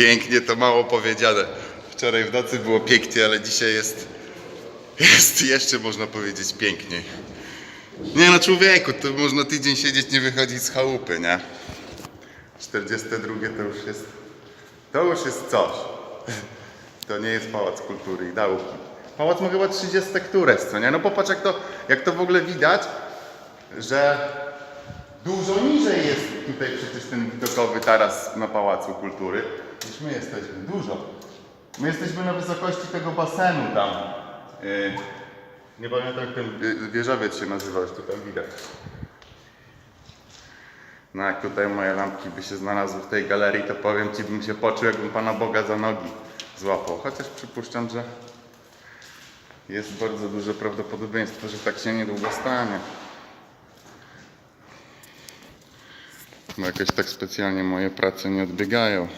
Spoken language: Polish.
Pięknie to mało powiedziane. Wczoraj w nocy było pięknie, ale dzisiaj jest, jest jeszcze można powiedzieć piękniej. Nie no człowieku, to można tydzień siedzieć, nie wychodzić z chałupy, nie? 42 to już jest, to już jest coś. To nie jest Pałac Kultury i Nauki. Pałac ma chyba 30 któreś, co nie? No popatrz jak to, jak to w ogóle widać, że dużo niżej jest tutaj przecież ten widokowy taras na Pałacu Kultury niż my jesteśmy. Dużo. My jesteśmy na wysokości tego basenu tam. Yy, nie pamiętam jak ten wie- wieżowiec się nazywał, już to tam widać. No jak tutaj moje lampki by się znalazły w tej galerii, to powiem Ci, bym się poczuł, jakbym Pana Boga za nogi złapał. Chociaż przypuszczam, że jest bardzo duże prawdopodobieństwo, że tak się niedługo stanie. Bo jakoś tak specjalnie moje prace nie odbiegają.